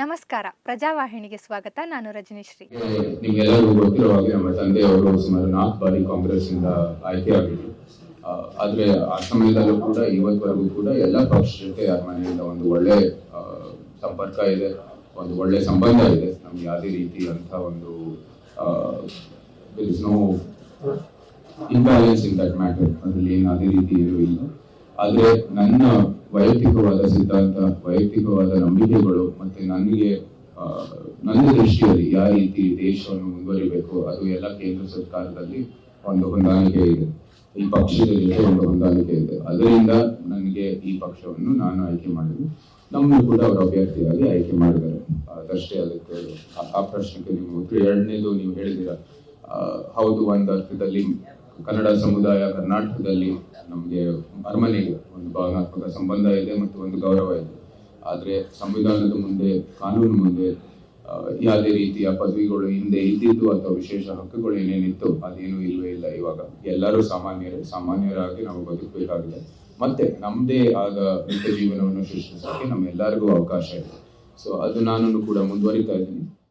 ನಮಸ್ಕಾರ. ಪ್ರಜಾವಾಹಿನಿಗೆ ಸ್ವಾಗತ. ನಾನು ರಜನೀಶ್ರೀ. ನಿಮ್ಗೆಲ್ಲರಿಗೂ ಗೊತ್ತಿರೋ ಹಾಗೆ ನಮ್ಮ ತಂದೆಯವರು ಸುಮಾರು ನಾಲ್ಕು ಬಾರಿ ಕಾಂಗ್ರೆಸ್ ಇಂದ ಆಯ್ಕೆ ಆದ್ರೆ ಆ ಸಮಯದಲ್ಲೂ ಕೂಡ, ಇವತ್ತವರೆಗೂ ಕೂಡ ಎಲ್ಲ ಪಕ್ಷ ಜೊತೆ ಮನೆಯಿಂದ ಒಂದು ಒಳ್ಳೆ ಸಂಪರ್ಕ ಇದೆ, ಒಂದು ಒಳ್ಳೆ ಸಂಬಂಧ ಇದೆ. ನಮ್ಗೆ ಯಾವುದೇ ರೀತಿ ಅಂತ ಒಂದು no imbalance in that matter ಅದರಲ್ಲಿ ಅದೇ ರೀತಿ ಏನೂ ಇಲ್ಲ. ಆದ್ರೆ ನನ್ನ ವೈಯಕ್ತಿಕವಾದ ಸಿದ್ಧಾಂತ, ವೈಯಕ್ತಿಕವಾದ ನಂಬಿಕೆಗಳು ಮತ್ತೆ ನನಗೆ ನನ್ನ ದೃಷ್ಟಿಯಲ್ಲಿ ಯಾವ ರೀತಿ ದೇಶವನ್ನು ಮುಂದುವರಿಬೇಕು, ಅದು ಎಲ್ಲ ಕೇಂದ್ರ ಸರ್ಕಾರದಲ್ಲಿ ಒಂದು ಹೊಂದಾಣಿಕೆ ಇದೆ. ಈ ಪಕ್ಷದ ಜೊತೆ ಒಂದು ಹೊಂದಾಣಿಕೆ ಇದೆ. ಅದರಿಂದ ನನಗೆ ಈ ಪಕ್ಷವನ್ನು ನಾನು ಆಯ್ಕೆ ಮಾಡಿದೆ ನಮ್ಮನ್ನು ಕೂಡ ಅವರು ಅಭ್ಯರ್ಥಿಯಾಗಿ ಆಯ್ಕೆ ಮಾಡಿದ್ದಾರೆ. ಅದಷ್ಟೇ ಅದಕ್ಕೆ ಆ- ಪ್ರಶ್ನೆಗೆ ನೀವು ಎರಡನೇದು ನೀವು ಹೇಳಿದಿರ ಹೌದು, ಒಂದು ಅರ್ಥದಲ್ಲಿ ಕನ್ನಡ ಸಮುದಾಯ ಕರ್ನಾಟಕದಲ್ಲಿ ನಮಗೆ ಅರಮನೆಗೆ ಒಂದು ಭಾವನಾತ್ಮಕ ಸಂಬಂಧ ಇದೆ ಮತ್ತು ಒಂದು ಗೌರವ ಇದೆ. ಆದರೆ ಸಂವಿಧಾನದ ಮುಂದೆ, ಕಾನೂನು ಮುಂದೆ ಯಾವುದೇ ರೀತಿಯ ಪದವಿಗಳು ಹಿಂದೆ ಇದ್ದಿದ್ದು ಅಥವಾ ವಿಶೇಷ ಹಕ್ಕುಗಳು ಏನೇನಿತ್ತು ಅದೇನು ಇಲ್ಲವೇ ಇಲ್ಲ ಇವಾಗ. ಎಲ್ಲರೂ ಸಾಮಾನ್ಯರೇ, ಸಾಮಾನ್ಯರಾಗಿ ನಾವು ಬದುಕಬೇಕಾಗಿದೆ. ಮತ್ತೆ ನಮ್ಮದೇ ಆದ ನಿತ್ಯ ಜೀವನವನ್ನು ಸೃಷ್ಟಿಸೋಕೆ ನಮ್ಮೆಲ್ಲರಿಗೂ ಅವಕಾಶ ಇದೆ. ಸೊ ಅದು ನಾನು ಕೂಡ ಮುಂದುವರಿತಾ ಇದ್ದೀನಿ.